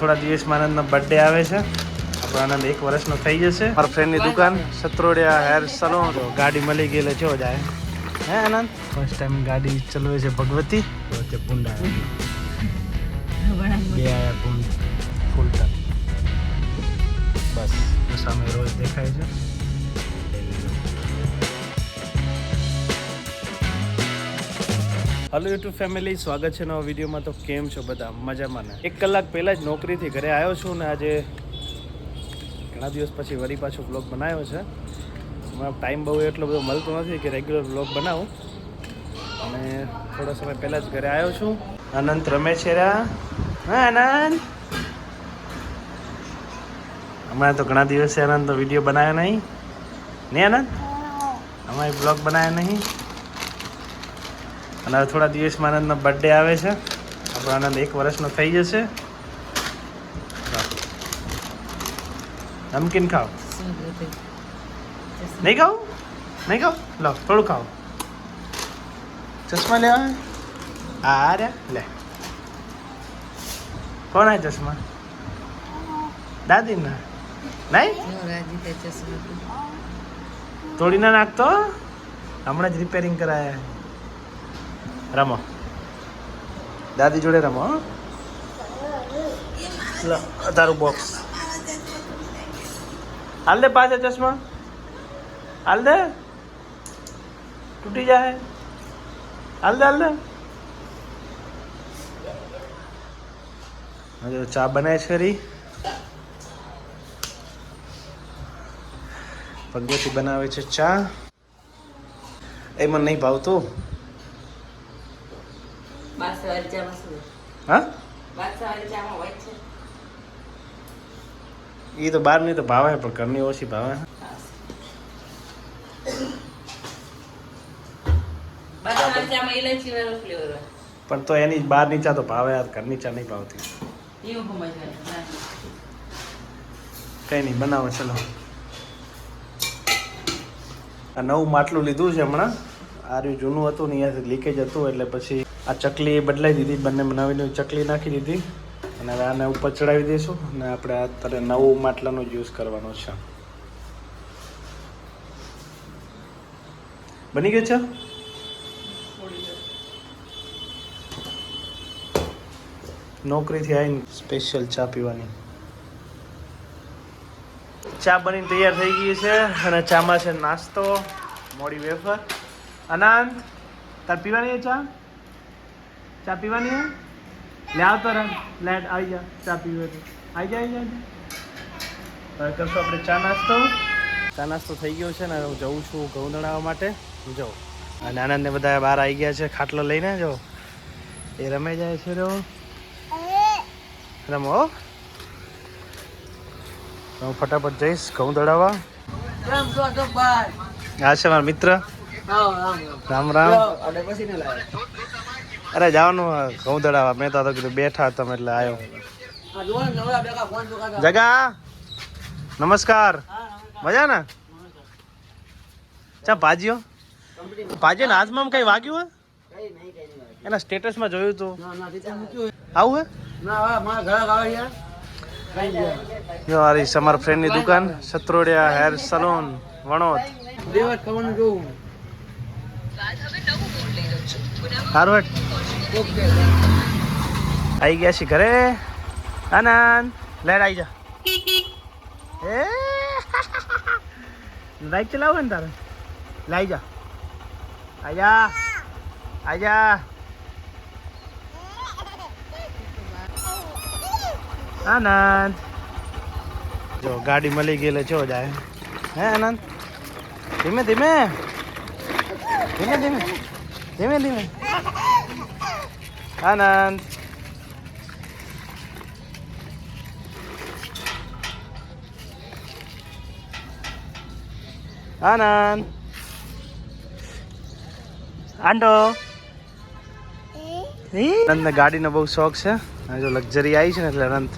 થોડા દિવસમાં આનંદનો બર્થડે આવે છે. આપણો આનંદ એક વર્ષનો થઈ જશે. મારા ફ્રેન્ડની દુકાન સત્રોડિયા હેર સલૂન તો ગાડી મળી ગયેલી છે જાય. હે આનંદ? ફર્સ્ટ ટાઈમ ગાડી ચલાવે છે ભગવતી. વચ્ચે પુંડા બે ફૂલ બસ સામે રોજ દેખાય છે. હલો યુટ્યુબ ફેમિલી સ્વાગત છે નવા વિડીયોમાં. તો કેમ છો બધા? મજામાં ને? એક કલાક પહેલાં જ નોકરીથી ઘરે આવ્યો છું ને આજે ઘણા દિવસ પછી વળી પાછો બ્લોગ બનાવ્યો છે. હમણાં ટાઈમ બહુ એટલો બધો મળતો નથી કે રેગ્યુલર બ્લોગ બનાવું. અને થોડો સમય પહેલાં જ ઘરે આવ્યો છું. અનંત રમે છે હા આનંદ. હમણાં તો ઘણા દિવસે આનંદ વીડિયો બનાવ્યો નહીં. નહીં આનંદ? અમારે બ્લોગ બનાવ્યો નહીં. અને હવે થોડા દિવસમાં આનંદનો બર્થડે આવે છે. આપણો આનંદ એક વર્ષનો થઈ જશે. નમકીન ખાઓ. નહીં ખાઓ? નહીં ખાઓ? લો થોડું ખાઓ. ચશ્મા લેવા? આ રે લે. કોણ આ ચશ્મા? દાદીના? નહીં? તોડીને નાખતો? હમણાં જ રિપેરિંગ કરાયા. રમો. દાદી જોડે રમો હો. તારું બોક્સ હાલ દે પાછા ચશ્મા. હાલ દે. તૂટી જાય. હાલ દે હાલ દે. હજુ ચા બનાવે છે ખરી પગેથી બનાવે છે ચા. એ મને નહીં ભાવતું. હા? એ તો બહારની તો ભાવે પણ ઘરની ઓછી ભાવે. પણ તો એની બહારની ચા તો ભાવે આ ઘરની ચા નહીં ભાવતી. કઈ નહીં બનાવો ચલો. આ નવું માટલું લીધું છે હમણાં. આ રહ્યું જૂનું હતું ને અહીંયાથી લીકેજ હતું એટલે પછી આ ચકલી બદલાઈ દીધી, બંને નવી નવી ચકલી નાખી દીધી. અને હવે આને ઉપર ચડાવી દઈશું અને આપણે અત્યારે નવું માટલાનો યુઝ કરવાનો છે. બની ગયું છે? નોકરીથી આવીને સ્પેશિયલ ચા પીવાની. ચા બનીને તૈયાર થઈ ગઈ છે અને ચામાં છે નાસ્તો, મોડી વેફર. અનંત તાર પીવાની છે ચા? ચા પીવાની હે લે આવતો રહ લેટ આવી જા. ચા પીવી તો આવી જા આવી જા હવે કરશું આપણે ચા નાસ્તો. ચા નાસ્તો થઈ ગયો છે ને હું જઉં છું ઘઉં દણાવવા માટે. જો અને આનંદને બધા બહાર આવી ગયા છે ખાટલો લઈને જો. એ રમે જાય છે રો રમો હો. હું ફટાફટ જઈશ ઘઉં દડાવવા. આ છે મારા મિત્ર. રામ રામ. અરે જવાનું આ ઘઉં દડાવવા મેં તો કીધું બેઠા તમે એટલે આવ્યો જગા, નમસ્કાર. મજા ને ચા, ભાજીઓ? ભાજી હાથમાં કઈ વાગ્યું હે એના સ્ટેટસમાં જોયું તું. આવું હે? જો, આ રહી ફ્રેન્ડની દુકાન, સત્રોડિયા હેર સલૂન વણોદ. સારું હેઠ આવી ગયા છે ઘરે. આનંદ લેટ આવી જા. એ. બાઈક ચલાવો ને તારે. લાઈ જા. આજા આજા આનંદ. જો, ગાડી મળી ગયેલી છો જાય હે, આનંદ? ધીમે ધીમે. ધીમે ધીમે. ધીમે ધીમે. આનંદ આનંદ આંડો આનંદને ગાડીનો બહુ શોખ છે. જો લક્ઝરી આવી છે ને એટલે અનંત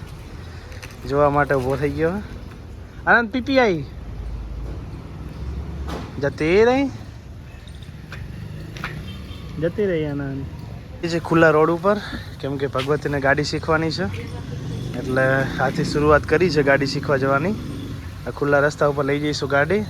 જોવા માટે ઊભો થઈ ગયો. આનંદ પીપી આવી જતી રહી. જતી રહી એ છે ખુલ્લા રોડ ઉપર, કેમ કે ભગવતીને ગાડી શીખવાની છે. એટલે આથી શરૂઆત કરી છે ગાડી શીખવા જવાની. આ ખુલ્લા રસ્તા ઉપર લઈ જઈશું ગાડી.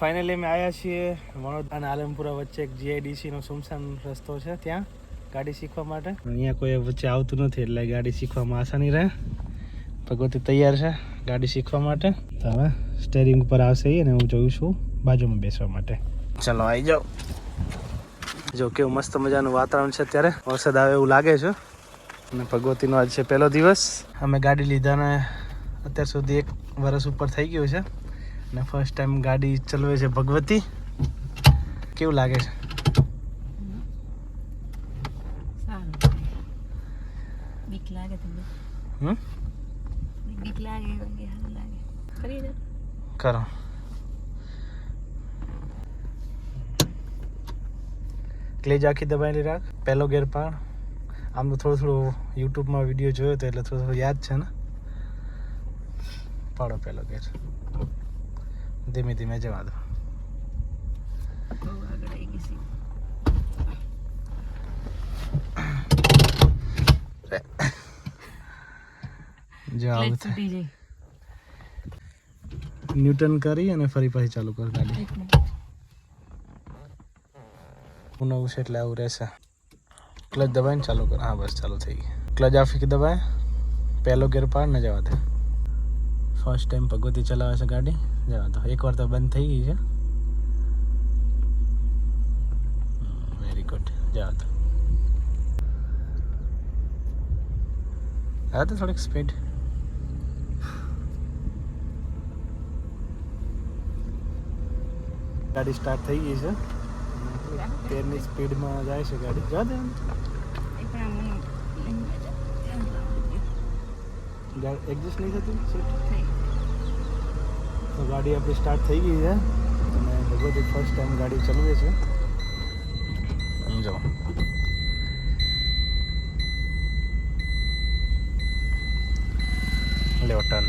ફાઇનલી અમે આવ્યા છીએ વડોદરા અને આલમપુરા વચ્ચે એક જીઆઈડીસી નો સુમસાન રસ્તો છે ત્યાં, ગાડી શીખવા માટે. અહીંયા કોઈ વચ્ચે આવતું નથી, એટલે ગાડી શીખવામાં આસાની રહે. ભગવતી તૈયાર છે, ગાડી શીખવા માટે. તો હવે સ્ટેરિંગ ઉપર આવશે અને હું જોઉં છું બાજુમાં બેસવા માટે. ચલો આવી જાઓ. જો કેવું મસ્ત મજાનું વાતાવરણ છે અત્યારે. વરસાદ આવે એવું લાગે છે. અને ભગવતીનો આજ છે પહેલો દિવસ. અમે ગાડી લીધાને અત્યાર સુધી એક વર્ષ ઉપર થઈ ગયું છે. અને ફર્સ્ટ ટાઈમ ગાડી ચલાવે છે ભગવતી. કેવું લાગે છે? બીક લાગે તમને? હમ? બીક લાગે લાગે. કરી કરો. ક્લેજ આખી દબાયેલી રાખ. પહેલો ગેર પાડ આમ તો થોડું થોડું યુટ્યુબમાં વીડિયો જોયો તો એટલે થોડું થોડું યાદ છે ને? પાડો પહેલો ગેર. ધીમે ધીમે જવા દો જવાબ ન્યૂટન કરી અને ફરી પાછી ચાલુ કર ગાડી. નવું છે એટલે આવું રહેશે. ક્લચ દબાઈને ચાલુ કર. હા બસ ચાલુ થઈ ગઈ. ક્લચ આફી દબાય. પહેલો ગેર પાડ ને જવા દે. ફર્સ્ટ ટાઈમ ભગવતી ચલાવે છે ગાડી. જવા તો એકવાર તો બંધ થઈ ગઈ છે વેરી ગુડ જવા તો હા તો થોડીક સ્પીડ ગાડી સ્ટાર્ટ થઈ ગઈ છે તેરની સ્પીડમાં જાય છે ગાડી જવા દે આમ. એ પણ આમ મને લઈને જજો. ધ્યાન રાખજો. ગાડી એડજસ્ટ નહીં થતું સીટ. તો ગાડી આપણી સ્ટાર્ટ થઈ ગઈ છે. અને ભગવતી ફર્સ્ટ ટાઈમ ગાડી ચલાવે છે. સમજો ટર્ન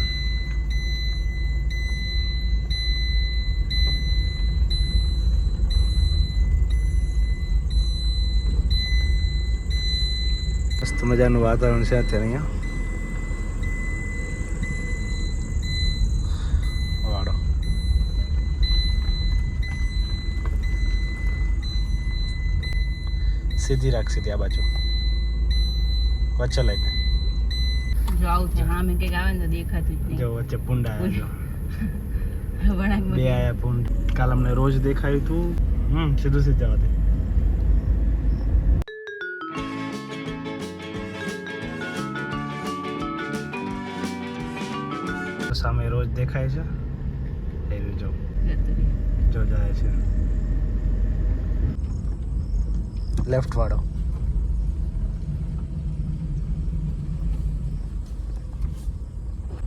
મસ્ત મજાનું વાતાવરણ છે અત્યારે અહીંયા વાળો સીધી રાખશે ત્યાં બાજુ. વચ્ચે લઈને. જો આવું હા મેં કંઈક આવે ને દેખાતું જ જો વચ્ચે પુંડા આવ્યા. જો બે આયા પુંડ કાલ અમને રોજ દેખાયું તું. હમ સીધું સીધા જવા સામે રોજ દેખાય છે. એ જો જો જાય છે. લેફ્ટ વાળો.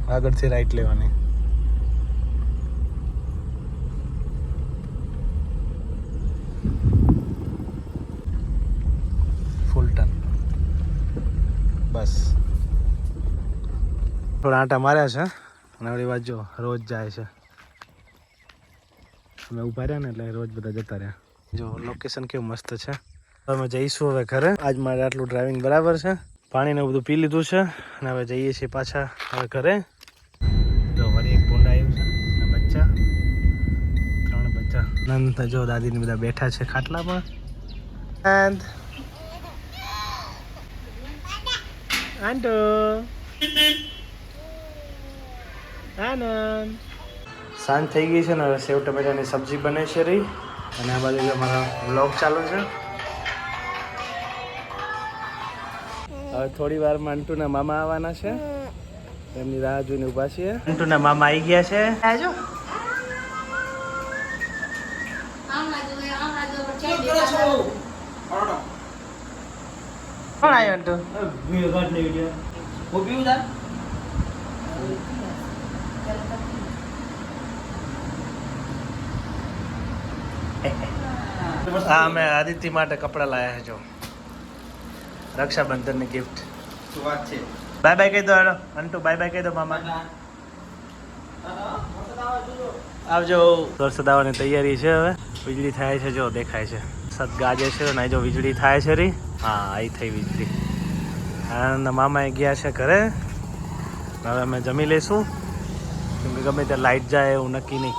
આગળથી રાઈટ લેવાની. ફૂલ બસ. થોડા આંટા માર્યા છે, અને આપણી વાત જો રોજ જાય છે. અમે ઊભા રહ્યા ને એટલે રોજ બધા જતા રહ્યા. જો લોકેશન કેવું મસ્ત છે. અમે જઈશું હવે ઘરે. આજ મારે આટલું ડ્રાઇવિંગ બરાબર છે. પાણીને બધું પી લીધું છે અને હવે જઈએ છીએ પાછા હવે ઘરે. જો વળી એક ભૂંડા આવ્યું છે બચ્ચા. ત્રણ બચ્ચા. નંદ દાદીને બધા બેઠા છે ખાટલામાં. And આંટો. આનંદ સાંજ થઈ ગઈ છે ને હવે સેવ ટમેટાની સબ્જી બને છે રહી. અને આ બાજુ અમારા બ્લોગ ચાલુ છે. હવે થોડી વાર મંટુના મામા આવવાના છે. એમની રાહ જોઈને ઊભા છીએ. મંટુના મામા આવી ગયા છે. આજો કોણ આવ્યો અંટુ હા અમે આદિત્ય માટે કપડાં લાયા છે જો. રક્ષાબંધનની ગિફ્ટ શું વાત છે. બાય બાય કહી દો હેડો અંટુ બાય બાય કહી દો મામા. આવજો. વરસાદ આવવાની તૈયારી છે હવે. વીજળી થાય છે જો દેખાય છે. સદ ગાજે છે ને જો વીજળી થાય છે રી. હા આઈ થઈ વીજળી. અને મામા ગયા છે ઘરે. હવે અમે જમી લઈશું. કેમ કે ગમે ત્યાં લાઈટ જાય એવું નક્કી નહીં.